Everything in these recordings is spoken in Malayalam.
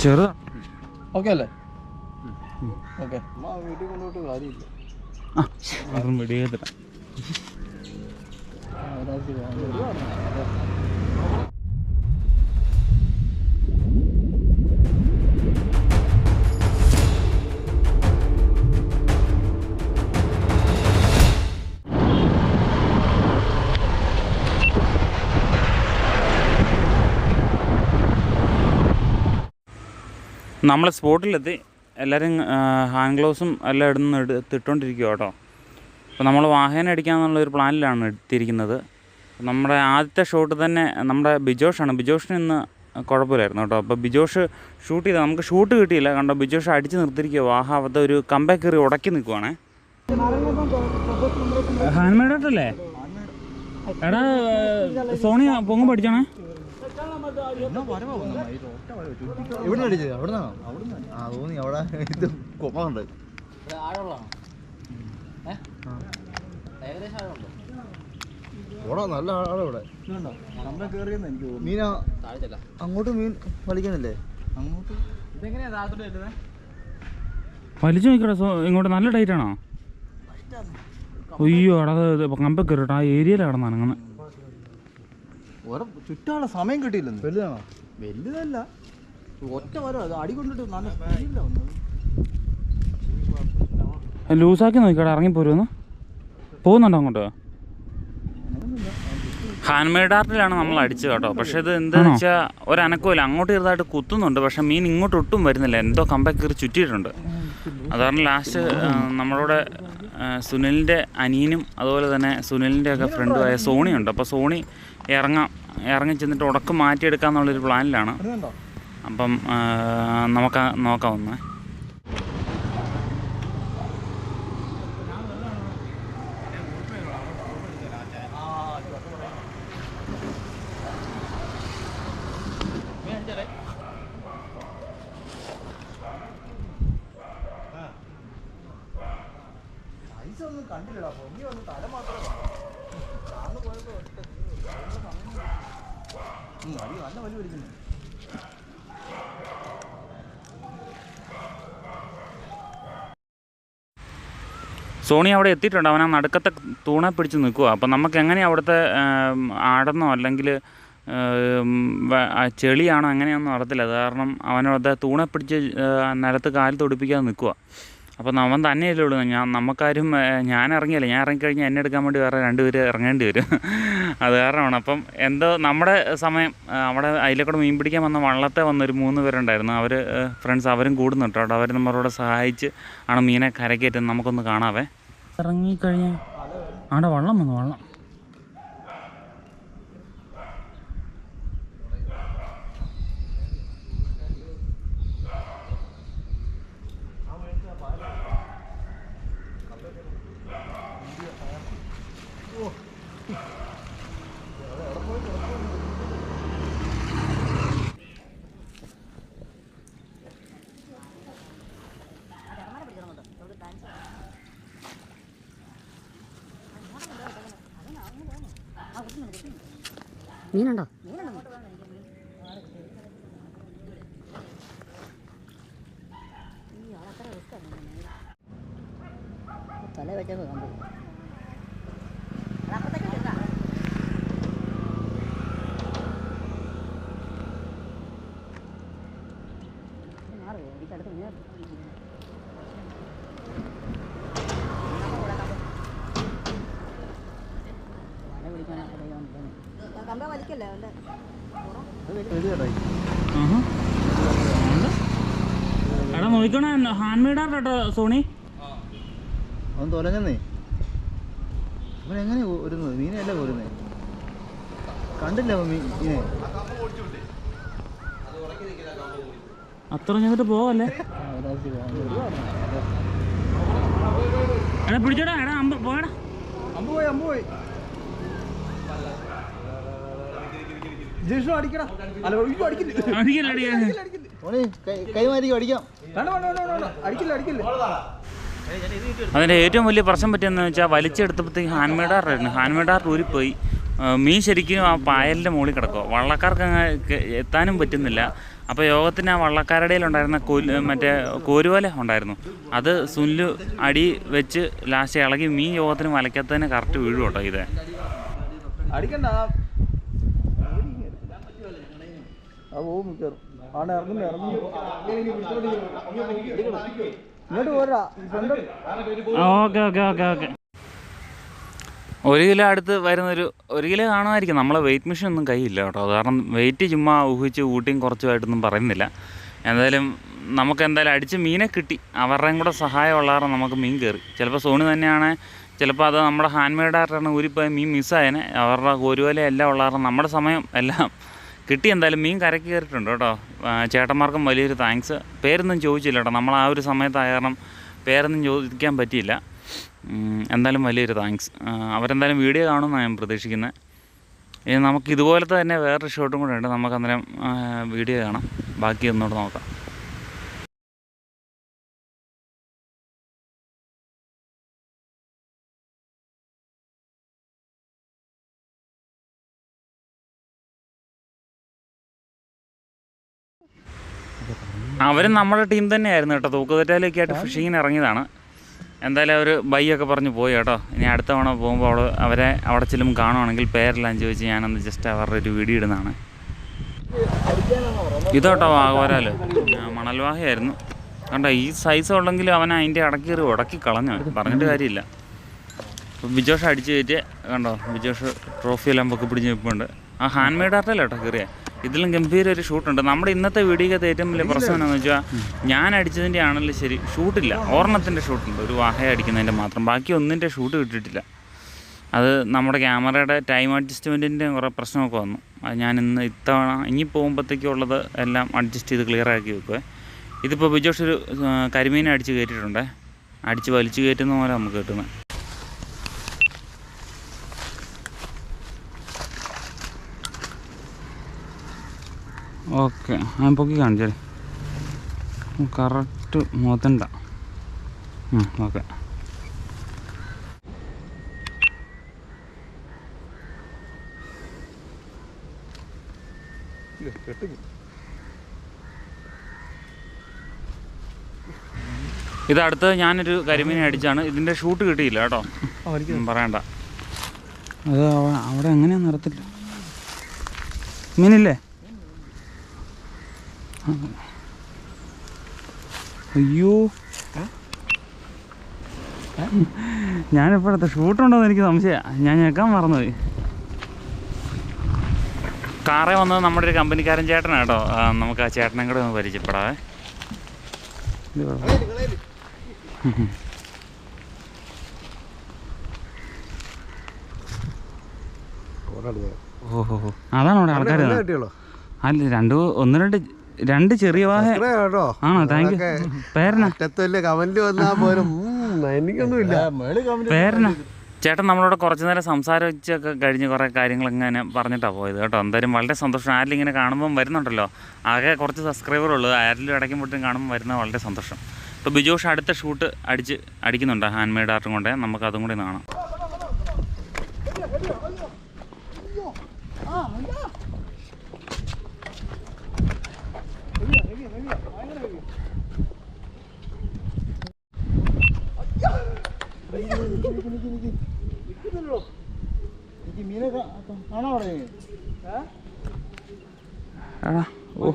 ചെറുതാ ഓക്കെ അല്ലേ? ഓക്കെ. വീട്ടിൽ കൊണ്ടുപോയിട്ട് കാര്യമില്ല ആ അതൊന്നും വെടിയേത്തില്ല നമ്മൾ സ്പോട്ടിലെത്തി എല്ലാവരും ഹാൻഡ് ഗ്ലൗസും എല്ലാം ഇടുന്ന എടുത്തിട്ടോണ്ടിരിക്കുക കേട്ടോ. അപ്പോൾ നമ്മൾ വാഹനം അടിക്കാന്നുള്ള ഒരു പ്ലാനിലാണ് എടുത്തിരിക്കുന്നത്. നമ്മുടെ ആദ്യത്തെ ഷോട്ട് തന്നെ നമ്മുടെ ബിജോഷാണ്. ബിജോഷിന് ഇന്ന് കുഴപ്പമില്ലായിരുന്നു കേട്ടോ. അപ്പോൾ ബിജോഷ് ഷൂട്ട് ചെയ്ത നമുക്ക് ഷൂട്ട് കിട്ടിയില്ല. കണ്ടോ ബിജോഷ് അടിച്ച് നിർത്തിയിരിക്കുക വാഹാവത്തെ ഒരു കമ്പാക്ക് കയറി ഉടക്കി നിൽക്കുവാണേ. ആയിട്ടല്ലേ? എടാ സോണി പൊങ്ങ് പഠിച്ചോണേ എവിടെ അടിച്ചത്? ആ തോന്നി അവിടെ ഇത് ഓടാ നല്ല ആളാ ഇവിടെ. മീന അങ്ങോട്ട് മീൻ വലിക്കുന്നില്ലേ? അങ്ങോട്ട്? വലിച്ചു നോക്കടാ ഇങ്ങോട്ട് നല്ല ടൈറ്റ് ആണോ. അയ്യോ അവിടെ കമ്പ കയറിട്ടോ ആ ഏരിയയിലാണ് ചുറ്റാനുള്ള സമയം കിട്ടിയില്ലെന്ന്. വലുതാണോ? വലുതല്ല. ഒറ്റ വരോ അത് അടി കൊണ്ടിട്ട് നല്ല സ്പീഡിലാ വന്നത്. ലൂസാക്കി നോക്കിക്കടാ ഇറങ്ങിപ്പോരുമെന്ന് പോകുന്നുണ്ടോ അങ്ങോട്ട്? ഹാൻഡ് മെയ്ഡ് ആർട്ടിലാണ് നമ്മൾ അടിച്ചത് കേട്ടോ. പക്ഷെ ഇത് എന്താണെന്ന് വെച്ചാൽ ഒരനക്കമില്ല അങ്ങോട്ട് ചെറുതായിട്ട് കുത്തുന്നുണ്ട്. പക്ഷെ മീൻ ഇങ്ങോട്ട് ഒട്ടും വരുന്നില്ല. എന്തോ കമ്പൊക്കെ കയറി ചുറ്റിയിട്ടുണ്ട്. അതാണ് ലാസ്റ്റ് നമ്മളോട് സുനിലിന്റെ അനിയനും അതുപോലെ തന്നെ സുനിലിന്റെ ഒക്കെ ഫ്രണ്ടുമായ സോണിയുണ്ട്. അപ്പോൾ സോണി ഇറങ്ങാം. ഇറങ്ങി ചെന്നിട്ട് ഉടക്ക് മാറ്റിയെടുക്കാന്നുള്ളൊരു പ്ലാനിലാണ്. അപ്പം നമുക്ക് നോക്കാം ഒന്ന്. ഒന്നും കണ്ടില്ലടാ. പൊങ്ങി വന്ന് തല മാത്രം താന്ന് പോയപ്പോ ഒറ്റ ഉം, വലി നല്ല വലി വലിക്കുന്നു സോണി അവിടെ എത്തിയിട്ടുണ്ട്. അവൻ ആ നടുക്കത്തെ തൂണെ പിടിച്ച് നിൽക്കുക അപ്പം നമുക്ക് എങ്ങനെയാണ് അവിടുത്തെ ആടെന്നോ അല്ലെങ്കിൽ ചെളിയാണോ എങ്ങനെയാണെന്നോ അറിയത്തില്ല. കാരണം അവനവിടെ തൂണെ പിടിച്ച് നിലത്ത് കാൽ തൊടിപ്പിക്കാതെ നിൽക്കുക അപ്പം അവൻ തന്നെയല്ലേ ഉള്ളൂ. ഞാൻ നമുക്കാരും ഞാൻ ഇറങ്ങിയല്ല. ഞാൻ ഇറങ്ങിക്കഴിഞ്ഞാൽ എന്നെ എടുക്കാൻ വേണ്ടി വേറെ രണ്ടുപേര് ഇറങ്ങേണ്ടി വരും. അത് കാരണമാണ്. അപ്പം എന്തോ നമ്മുടെ സമയം അവിടെ അതിലേക്കൂടെ മീൻ പിടിക്കാൻ വന്ന വള്ളത്തെ വന്നൊരു മൂന്ന് പേരുണ്ടായിരുന്നു. അവർ ഫ്രണ്ട്സ് അവരും കൂടുന്നുണ്ട് കേട്ടോ. അവർ നമ്മളോട് സഹായിച്ച് ആണ് മീനെ കരക്കയറ്റുന്നത് നമുക്കൊന്ന് കാണാവേ. ഇറങ്ങിക്കഴിഞ്ഞാൽ ആടെ വള്ളം വന്നു വള്ളം. മീനുണ്ടോ എടാ നോക്കണേ ഹാൻഡ് മെയ്ഡ് ആർട്ട് കേട്ടോ സോണി. അവൻ തൊലഞ്ഞെന്നേ. അവൻ എങ്ങനെ വരുന്നത് മീനല്ല പോരുന്നേ കണ്ടില്ല അവൻ മീനെ? അത്ര ഞങ്ങട്ട് പോവല്ലേ? എടാ പിടിച്ചോടാ എടാ അമ്പ പോടാ അമ്പ പോയി അമ്പ പോയി. ജിഷു അടിക്കടാ. അല്ല അയ്യോ, അടിക്കില്ല? അടിക്കല്ലേ അടിക്കല്ലേ ഓനെ കൈമാരി അടിക്കാം. വേണ്ട വേണ്ട വേണ്ട വേണ്ട. അടിക്കില്ല അടിക്കില്ല. അതിന്റെ ഏറ്റവും വലിയ പ്രശ്നം പറ്റിയെന്ന് വെച്ചാൽ വലിച്ചെടുത്തപ്പോഴത്തേക്ക് ഹാൻഡ് മെയ്ഡ് ആർട്ടായിരുന്നു ഹാൻഡ് മെയ്ഡ് ആർട്ട് ഊരിപ്പോയി മീൻ ശരിക്കും ആ പായലിന്റെ മുകളിൽ കിടക്കുക വള്ളക്കാർക്ക് അങ്ങ് എത്താനും പറ്റുന്നില്ല. അപ്പോൾ യോഗത്തിന് ആ വള്ളക്കാരുടെ ഉണ്ടായിരുന്ന കോൽ മറ്റേ കോരുവല ഉണ്ടായിരുന്നു. അത് സുനിൽ അടി വെച്ച് ലാസ്റ്റ് ഇളകി മീൻ യോഗത്തിന് വലയ്ക്കത്തതിന് കറക്റ്റ് വീഴും കേട്ടോ ഇത്. അടിക്കണ്ട. പോവും മിക്കവാറും. ആണ് ഇറങ്ങുന്നു ഇറങ്ങുന്നു. ഇങ്ങോട്ട് പോരാ. Okay okay okay okay. ഒരു കിലോ അടുത്ത് വരുന്നൊരു ഒരു കിലോ കാണുമായിരിക്കും. നമ്മളെ വെയിറ്റ് മെഷീൻ ഒന്നും കയ്യില്ല കേട്ടോ. കാരണം വെയിറ്റ് ചുമ്മാ ഊഹിച്ച് കൂട്ടിയും കുറച്ചുമായിട്ടൊന്നും പറയുന്നില്ല. എന്തായാലും നമുക്ക് എന്തായാലും അടിച്ച് മീനെ കിട്ടി. അവരുടെയും കൂടെ സഹായം ഉള്ളാറ് നമുക്ക് മീൻ കയറി. ചിലപ്പോൾ സോണി തന്നെയാണ് ചിലപ്പോൾ അത് നമ്മുടെ ഹാൻഡ് മെയ്ഡായിട്ടാണ് ഊരിപ്പോയ മീൻ മിസ്സായനെ അവരുടെ കോരുവല എല്ലാം ഉള്ളവരുടെ നമ്മുടെ സമയം എല്ലാം കിട്ടി എന്തായാലും മീൻ കരക്ക് കയറിയിട്ടുണ്ട് കേട്ടോ. ചേട്ടന്മാർക്കും വലിയൊരു താങ്ക്സ് പേരൊന്നും ചോദിച്ചില്ല കേട്ടോ. നമ്മൾ ആ ഒരു സമയത്തായ കാരണം പേരൊന്നും ചോദിക്കാൻ പറ്റിയില്ല. എന്തായാലും വലിയൊരു താങ്ക്സ് അവരെന്തായാലും വീഡിയോ കാണുമെന്നാണ് ഞാൻ പ്രതീക്ഷിക്കുന്നത് ഇനി നമുക്ക് ഇതുപോലത്തെ തന്നെ വേറൊരു ഷോട്ടും കൂടെ ഉണ്ട്. നമുക്ക് അന്നേരം വീഡിയോ കാണാം. ബാക്കി ഒന്നുകൂടെ നോക്കാം. അവരും നമ്മുടെ ടീം തന്നെയായിരുന്നു കേട്ടോ. തൂക്കുതെറ്റാലൊക്കെ ആയിട്ട് ഫിഷിങ്ങിന് ഇറങ്ങിയതാണ്. എന്തായാലും അവർ ബൈ ഒക്കെ പറഞ്ഞ് പോയി കേട്ടോ. ഇനി അടുത്ത തവണ പോകുമ്പോൾ അവൾ അവരെ അവിടെ ചെല്ലും കാണുവാണെങ്കിൽ പേരെല്ലാം ചോദിച്ച് ഞാനൊന്ന് ജസ്റ്റ് അവരുടെ ഒരു വീഡിയോ ഇടുന്നതാണ്. ഇതോട്ടോ വാഗവരാൽ മണൽവാഹയായിരുന്നു. കണ്ടോ ഈ സൈസ് ഉള്ളെങ്കിൽ അവൻ അതിന്റെ ഇടയ്ക്ക് ഒരു ഉടക്കി കളഞ്ഞു. പറഞ്ഞിട്ട് കാര്യമില്ല. അപ്പോൾ ബിജോഷ് അടിച്ചു കയറ്റി കണ്ടോ ബിജോഷ് ട്രോഫി എല്ലാം പൊക്കി പിടിച്ച് നിൽപ്പുണ്ട്. ആ ഹാൻഡ് മെയ്ഡ് ആർട്ടല്ല കേട്ടോ കയറിയാ ഇതിലും ഗംഭീര ഒരു ഷൂട്ടുണ്ട് നമ്മുടെ ഇന്നത്തെ വീഡിയോക്കകത്ത് ഏറ്റവും വലിയ പ്രശ്നം എന്താണെന്ന് വെച്ചാൽ ഞാൻ അടിച്ചതിന്റെ ആണല്ലോ ശരി ഷൂട്ടില്ല ഓർണത്തിന്റെ ഷൂട്ടുണ്ട് ഒരു വാഹ അടിക്കുന്നതിന്റെ മാത്രം. ബാക്കി ഒന്നിന്റെ ഷൂട്ട് കിട്ടിയിട്ടില്ല. അത് നമ്മുടെ ക്യാമറയുടെ ടൈം അഡ്ജസ്റ്റ്മെന്റിന്റെ കുറേ പ്രശ്നമൊക്കെ വന്നു. അത് ഞാൻ ഇന്ന് ഇത്തവണ ഇനി പോകുമ്പോഴത്തേക്കുള്ളത് എല്ലാം അഡ്ജസ്റ്റ് ചെയ്ത് ക്ലിയർ ആക്കി വെക്കുവേ. ഇതിപ്പോൾ ബിജോഷ് ഒരു കരിമീനെ അടിച്ച് കയറ്റിയിട്ടുണ്ടേ. അടിച്ച് വലിച്ചു കയറ്റുന്ന പോലെ നമുക്ക് കിട്ടുന്നത്. ഓക്കെ. ഞാൻ പൊക്കി കാണിച്ചേ കറക്റ്റ് മൂത്തണ്ട ഓക്കെ. ഇത് അടുത്ത് ഞാനൊരു കരിമീനെ അടിച്ചാണ് ഇതിന്റെ ഷൂട്ട് കിട്ടിയില്ല കേട്ടോ. പറയണ്ട. അത് അവ- അവിടെ എങ്ങനെയാ നടത്തില്ല മീനില്ലേ? അയ്യോ. ഞാനിപ്പോഴത്തെ ഷൂട്ടുണ്ടോന്ന് എനിക്ക് സംശയമാണ് ഞാൻ ഞെക്കാൻ മറന്നുപോയി. കാറേ വന്നത് നമ്മുടെ ഒരു കമ്പനിക്കാരൻ ചേട്ടനാണ് കേട്ടോ. നമുക്ക് ആ ചേട്ടനെ കൂടെ ഒന്ന് പരിചയപ്പെടാവേ. ഓഹോ അതാണ് അവിടെ ആൾക്കാർ അല്ല രണ്ട് ഒന്ന് രണ്ട് രണ്ട് ചെറിയ വാഹ കേട്ടോ ആണോ? Thank you പേരനാ. കമന്റ് വന്നാ പോലും. എനിക്കൊന്നുമില്ല. പേരന. ചേട്ടൻ നമ്മളോട് കുറച്ച് നേരം സംസാരിച്ചൊക്കെ കഴിഞ്ഞ് കുറേ കാര്യങ്ങൾ ഇങ്ങനെ പറഞ്ഞിട്ടാണ് പോയത് കേട്ടോ. എന്തായാലും വളരെ സന്തോഷം. ആരിലും ഇങ്ങനെ കാണുമ്പം വരുന്നുണ്ടല്ലോ. ആകെ കുറച്ച് സബ്സ്ക്രൈബർ ഉള്ളൂ. ആരെങ്കിലും ഇടയ്ക്കുമ്പോഴത്തേക്കും കാണുമ്പോൾ വരുന്ന വളരെ സന്തോഷം. ഇപ്പോൾ ബിജോഷ് അടുത്ത ഷൂട്ട് അടിച്ച് അടിക്കുന്നുണ്ട്. ഹാൻഡ് മെയ്ഡ് ആർട്ടും കൊണ്ടേ. നമുക്ക് അതും കൂടി കാണാം. എടാ ഓ.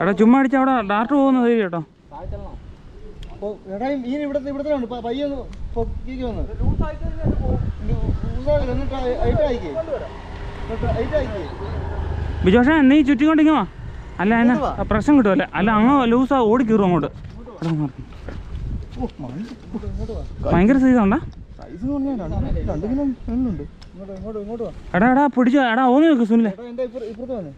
എടാ ചുമ്മാ അടിച്ച അവിടെ ഡാർട്ട് പോകുന്നത് കേട്ടോ ബിജോഷ മീൻ ഇവിടുത്തെ ഇവിടുത്തെ പൊക്കിക്ക് വന്ന്. നീ ചുറ്റിക്കൊണ്ടിങ്ങോ അല്ല അതിന് പ്രശ്നം കിട്ടുമല്ലേ അല്ല അങ്ങ് ലൂസാ ഓടി കയറും അങ്ങോട്ട്. ഭയങ്കര സീസൺ ഉണ്ടാ സൈസ് രണ്ട് കിലോ വാ. എടാ എടാ പിടിച്ചോ. എടാ ഓന്ന് നോക്ക് സുനിലെ. എടാ എന്റെ ഇപ്പുറ ഇപ്പുറത്ത് വന്ന്.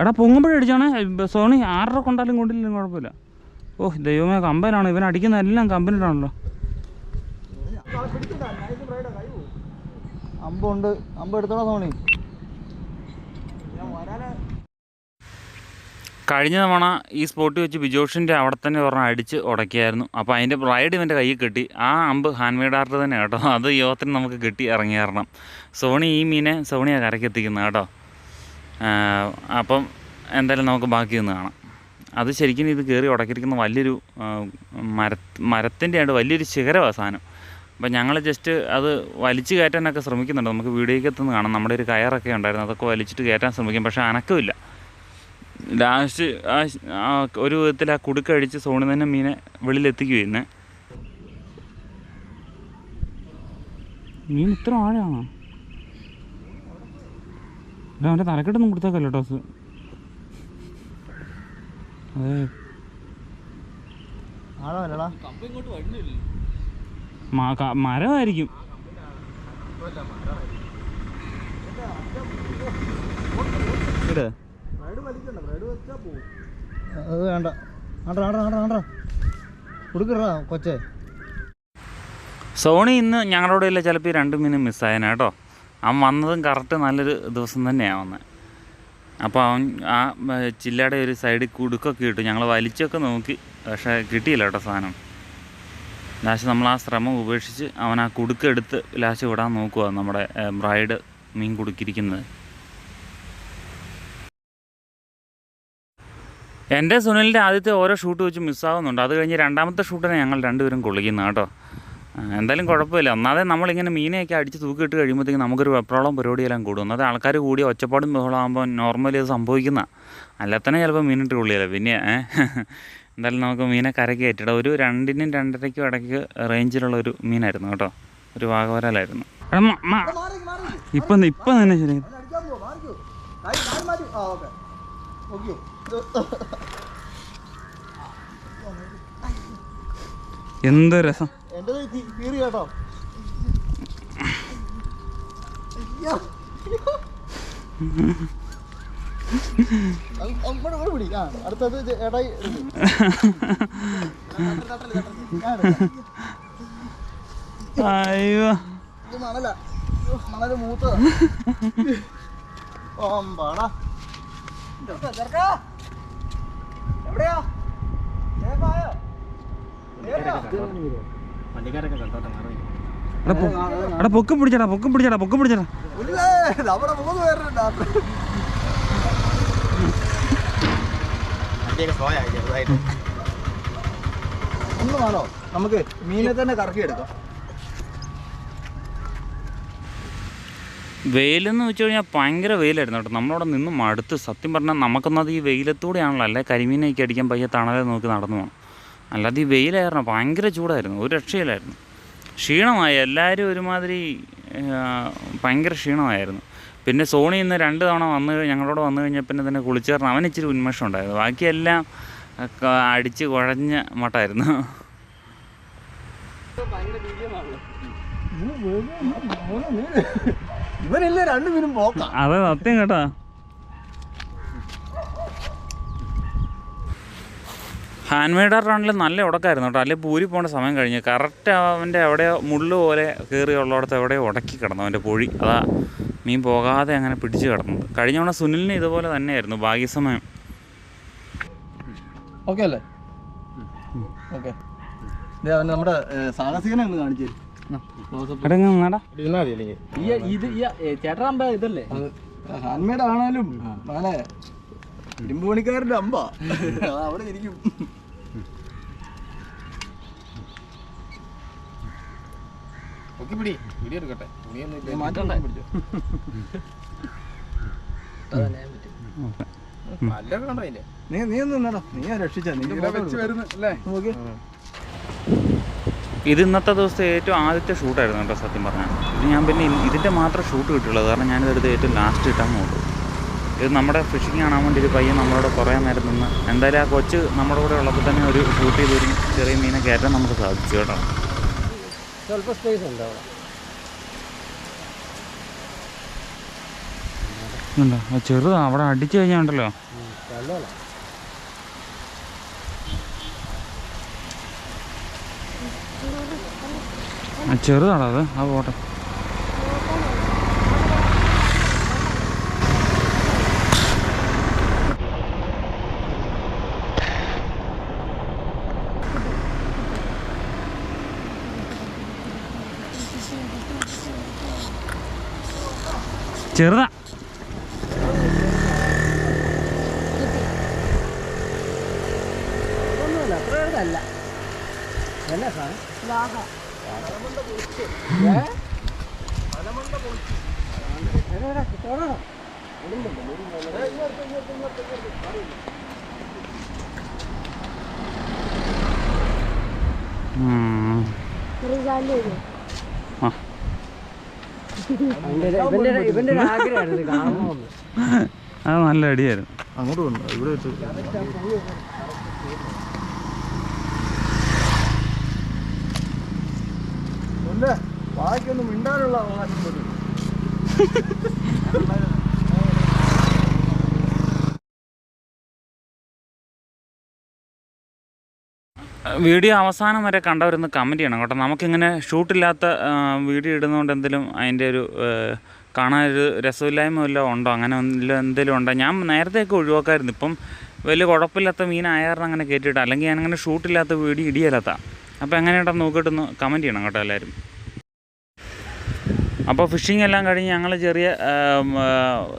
എടാ പൊങ്ങുമ്പോഴേ അടിച്ചാണേ. സോണി ആറര കൊണ്ടാലും കൊണ്ടില്ലെങ്കിലും കുഴപ്പമില്ല. ഓ ദൈവമേ കമ്പനാണ്? ഇവൻ അടിക്കുന്ന എല്ലാം കമ്പനിയിലാണല്ലോ അമ്പുണ്ട്. അമ്പ എടുത്തോളാം സോണി. കഴിഞ്ഞ തവണ ഈ സ്പോട്ടിൽ വെച്ച് ബിജോഷിന്റെ അവിടെ തന്നെ പറഞ്ഞ അടിച്ച് ഉടക്കിയായിരുന്നു. അപ്പോൾ അതിന്റെ റൈഡ് ഇവന്റെ കയ്യിൽ കിട്ടി. ആ അമ്പ് ഹാൻഡ് മെയ്ഡ് ആർട്ട് തന്നെ കേട്ടോ? അത് യോഗത്തിന് നമുക്ക് കിട്ടി ഇറങ്ങിയേറണം സോണി ഈ മീനെ സോണിയാണ് കരക്കെത്തിക്കുന്നത് കേട്ടോ. അപ്പം എന്തായാലും നമുക്ക് ബാക്കി ഒന്ന് കാണാം. അത് ശരിക്കും ഇത് കയറി ഉടക്കിയിരിക്കുന്ന വലിയൊരു മര മരത്തിന്റെ ആയിട്ട് വലിയൊരു ശിഖരമാണ് സാധനം. അപ്പം ഞങ്ങൾ ജസ്റ്റ് അത് വലിച്ചു കയറ്റാനൊക്കെ ശ്രമിക്കുന്നുണ്ട്. നമുക്ക് വീഡിയോയ്ക്കത്തുനിന്ന് കാണാം. നമ്മുടെ ഒരു കയറൊക്കെ ഉണ്ടായിരുന്നു. അതൊക്കെ വലിച്ചിട്ട് കയറ്റാൻ ശ്രമിക്കും. പക്ഷേ അനക്കമില്ല. ലാസ്റ്റ് ആ ഒരു വിധത്തിൽ ആ കുടുക്കടിച്ച് സോണി തന്നെ മീനെ വെളിയിലെത്തിക്കുമായിരുന്നേ മീൻ ഇത്ര ആഴാണോ? ഇല്ല അവന്റെ തലക്കെട്ടൊന്നും കൊടുത്തേക്കല്ലോ ടോസ്? അതെ. മരമായിരിക്കും. അത് വേണ്ട. ആണ്ടാ ആണ്ടാ ആണ്ടാ ആണ്ടാ കൊടുക്കടാ കൊച്ചേ. സോണി ഇന്ന് ഞങ്ങളുടെ ഇല്ല ചിലപ്പോൾ രണ്ടു രണ്ട് മീനും മിസ്സായനെ കേട്ടോ. അവൻ വന്നതും കറക്റ്റ് നല്ലൊരു ദിവസം തന്നെയാണ് വന്നത് അപ്പോൾ അവൻ ആ ചില്ലയുടെ ഒരു സൈഡിൽ കുടുക്കൊക്കെ ഇട്ടു. ഞങ്ങൾ വലിച്ചൊക്കെ നോക്കി പക്ഷേ കിട്ടിയില്ല കേട്ടോ സാധനം. ലാസ്റ്റ് നമ്മൾ ആ ശ്രമം ഉപേക്ഷിച്ച് അവൻ ആ കുടുക്കെടുത്ത് ലാസ്റ്റ് വിടാൻ നോക്കുക നമ്മുടെ ബ്രൈഡ് മീൻ കുടുക്കിയിരിക്കുന്നത്. എന്റെ സുനിലിന്റെ ആദ്യത്തെ ഓരോ ഷൂട്ട് വെച്ച് മിസ്സാവുന്നുണ്ട്. അത് കഴിഞ്ഞ് രണ്ടാമത്തെ ഷൂട്ടിനെ ഞങ്ങൾ രണ്ടുപേരും കൊള്ളിക്കുന്ന കേട്ടോ. എന്തായാലും കുഴപ്പമില്ല. ഒന്നാതെ നമ്മളിങ്ങനെ മീനെയൊക്കെ അടിച്ച് തൂക്കിയിട്ട് കഴിയുമ്പോഴത്തേക്കും നമുക്കൊരു വെപ്രോളം പരിപാടിയെല്ലാം കൂടും. ഒന്നാതെ ആൾക്കാർ കൂടി ഒച്ചപ്പാടും ബഹളമാകുമ്പോൾ നോർമലി അത് സംഭവിക്കുന്ന. അല്ല തന്നെ ചിലപ്പോൾ മീനിട്ട് കൊള്ളിയല്ല പിന്നെ? എന്തായാലും നമുക്ക് മീനെ കരയ്ക്ക് കയറ്റിടാം. ഒരു രണ്ടിനും രണ്ടരയ്ക്കും ഇടയ്ക്ക് റേഞ്ചിലുള്ള ഒരു മീനായിരുന്നു കേട്ടോ. ഒരു വാഗവരാലായിരുന്നു. ഇപ്പം ഇപ്പം തന്നെ ശരി ആ ഓക്കെ നോക്കിയോ എന്ത് രസം എന്റെ കീറി കേട്ടോ അടുത്തത് എടുക്കാം. അയ്യോ. മണല. മണൽ മൂത്തതാ. ഓമ്പാടാ എടാ പൊക്കം പിടിച്ചടാ പൊക്കം പിടിച്ചടാ പൊക്കം പിടിച്ചടാ. നമ്മുടെ മൂന്ന് പേരുണ്ട്. ഒന്ന് മാറോ? നമുക്ക് മീനെ തന്നെ കറക്കി എടുക്കാം വെയിലെന്ന് വെച്ച് കഴിഞ്ഞാൽ ഭയങ്കര വെയിലായിരുന്നു കേട്ടോ. നമ്മളവിടെ നിന്ന് മടുത്ത്. സത്യം പറഞ്ഞാൽ നമുക്കൊന്നത് ഈ വെയിലത്തൂടെയാണല്ലോ. അല്ലെ? കരിമീനൊക്കെ അടിക്കാൻ പയ്യെ തണലെ നോക്കി നടന്നു പോകണം അല്ലാതെ ഈ വെയിലായിരുന്നു. ഭയങ്കര ചൂടായിരുന്നു. ഒരു രക്ഷയിലായിരുന്നു ക്ഷീണമായി. എല്ലാവരും ഒരുമാതിരി ഭയങ്കര ക്ഷീണമായിരുന്നു. പിന്നെ സോണി ഇന്ന് രണ്ട് തവണ വന്ന് ഞങ്ങളോട് വന്നു കഴിഞ്ഞാൽ പിന്നെ തന്നെ കുളിച്ചേർന്ന്. അവൻ ഇച്ചിരി ഉന്മേഷം ഉണ്ടായിരുന്നു. ബാക്കിയെല്ലാം അടിച്ച് കുഴഞ്ഞ മട്ടായിരുന്നു. ഇവനില്ല രണ്ടു മീനും പോക്കാം. അതെ സത്യം കേട്ടാ. ഹാൻഡ് മെയ്ഡ് ആർട്ടാണെങ്കിൽ നല്ല ഉടക്കായിരുന്നു കേട്ടോ. അല്ലെങ്കിൽ പൂരി പോകേണ്ട സമയം കഴിഞ്ഞ്. കറക്റ്റ് അവന്റെ എവിടെയോ മുള്ളു പോലെ കയറിയുള്ളിടത്ത് എവിടെയോ ഉടക്കി കിടന്നു. അവന്റെ പൊഴി. അതാ മീൻ പോകാതെ അങ്ങനെ പിടിച്ച് കിടന്നത്. കഴിഞ്ഞ തവണ സുനിലിന് ഇതുപോലെ തന്നെയായിരുന്നു ഭാഗ്യസമയം. ഓക്കെ അല്ലേ? ഓക്കെ. നമ്മുടെ സാഹസികനെ ഒന്ന് കാണിച്ചു ഇതല്ലേ? ആണാലും ഇരുമ്പ് അമ്പാ. അവിടെ ഇരിക്കും. മാറ്റണ്ട? പിടിച്ചോ. നീ നീ ഒന്നും നിന്നടാ നീ വരുന്നു അല്ലേ? നോക്കി ഇത് ഇന്നത്തെ ദിവസത്തെ ഏറ്റവും ആദ്യത്തെ ഷൂട്ടായിരുന്നു കേട്ടോ സത്യം പറഞ്ഞാൽ. ഇത് ഞാൻ പിന്നെ ഇതിന്റെ മാത്രം ഷൂട്ട് കിട്ടുള്ളൂ കാരണം ഞാനിതെടുത്ത് ഏറ്റവും ലാസ്റ്റ് ഇട്ടാൻ നോക്കും ഇത് നമ്മുടെ ഫിഷിങ് കാണാൻ വേണ്ടി ഒരു പയ്യൻ നമ്മളോട് കുറേ നേരം നിന്ന് എന്തായാലും ആ കൊച്ച് നമ്മുടെ കൂടെ ഉള്ളപ്പോൾ തന്നെ ഒരു ഷൂട്ട് ചെയ്ത് ഒരു ചെറിയ മീനെ കയറ്റാൻ നമുക്ക് സാധിച്ചു കേട്ടോ. സ്വല്പ സ്പേസ് ഉണ്ട് അവിടെ. ഉണ്ടോ? ആ ചെറുതാ അവിടെ അടിച്ചു കഴിഞ്ഞാൽ ഉണ്ടല്ലോ. ചെറുതാണോ അത്? ആ പോട്ടെ. ചെറുതാ. ഒന്നുമില്ല അത്ര അല്ല എന്നാ സാറേ അത് നല്ല അടിയായിരുന്നു. അങ്ങോട്ട് വന്നു? ഇവിടെ വെച്ച് ബാക്കിയൊന്നും മിണ്ടാനുള്ള അവകാശം പോലും വീഡിയോ അവസാനം വരെ കണ്ടവരൊന്ന് കമന്റ് ചെയ്യണം കേട്ടോ. നമുക്കിങ്ങനെ ഷൂട്ടില്ലാത്ത വീഡിയോ ഇടുന്നതുകൊണ്ട് എന്തെങ്കിലും അതിന്റെ ഒരു കാണാൻ ഒരു രസമില്ലായ്മ വല്ലതും ഉണ്ടോ? അങ്ങനെ എന്തെങ്കിലും ഉണ്ടോ? ഞാൻ നേരത്തെയൊക്കെ ഒഴിവാക്കായിരുന്നു. ഇപ്പം വലിയ കുഴപ്പമില്ലാത്ത മീനായാറിന് അങ്ങനെ കയറ്റിയിട്ട് അല്ലെങ്കിൽ ഞാനങ്ങനെ ഷൂട്ടില്ലാത്ത വീഡിയോ ഇടിയല്ലാത്ത അപ്പോൾ എങ്ങനെയുണ്ടെന്ന് നോക്കിയിട്ടൊന്ന് കമന്റ് ചെയ്യണം കേട്ടോ എല്ലാവരും. അപ്പോൾ ഫിഷിംഗ് എല്ലാം കഴിഞ്ഞ് ഞങ്ങൾ ചെറിയ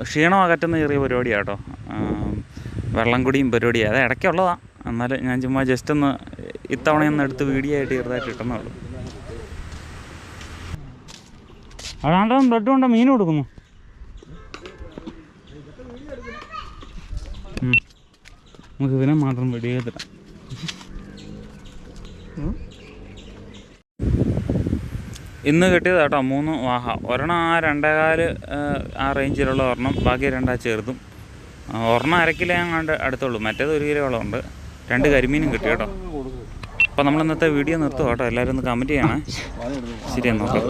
ക്ഷീണം അകറ്റുന്ന ചെറിയ പരിപാടിയാണ് കേട്ടോ വെള്ളം കുടിയും പരിപാടിയാണ് അത് ഇടയ്ക്കുള്ളതാണ് എന്നാലും ഞാൻ ചുമ്മാ ജസ്റ്റ് ഒന്ന് ഇത്തവണ ഒന്ന് എടുത്ത് വീഡിയോ ആയിട്ട് ചെറുതായിട്ട് ഇട്ടുന്നേ ഉള്ളൂ ബ്ലഡ് കൊണ്ട് മീൻ കൊടുക്കുന്നു? നമുക്ക് ഇതിനെ മാത്രം വെടിയേത്തിടാം ഇന്ന് കിട്ടിയത് കേട്ടോ മൂന്ന് വാഹ ഒരെണ്ണം ആ രണ്ടേകാൽ ആ, റേഞ്ചിലുള്ള ഒരെണ്ണം ബാക്കി രണ്ടാ ചെറുതും. ഒരെണ്ണം അരക്കിലേ കണ്ട് അടുത്തുള്ളൂ. മറ്റേത് ഒരു കിലോളം രണ്ട് കരിമീനും കിട്ടി കേട്ടോ. അപ്പോൾ നമ്മൾ ഇന്നത്തെ വീഡിയോ നിർത്തുക കേട്ടോ. എല്ലാവരും ഒന്ന് കമന്റ് ചെയ്യണേ. ശരിയെന്ന് നോക്കാം.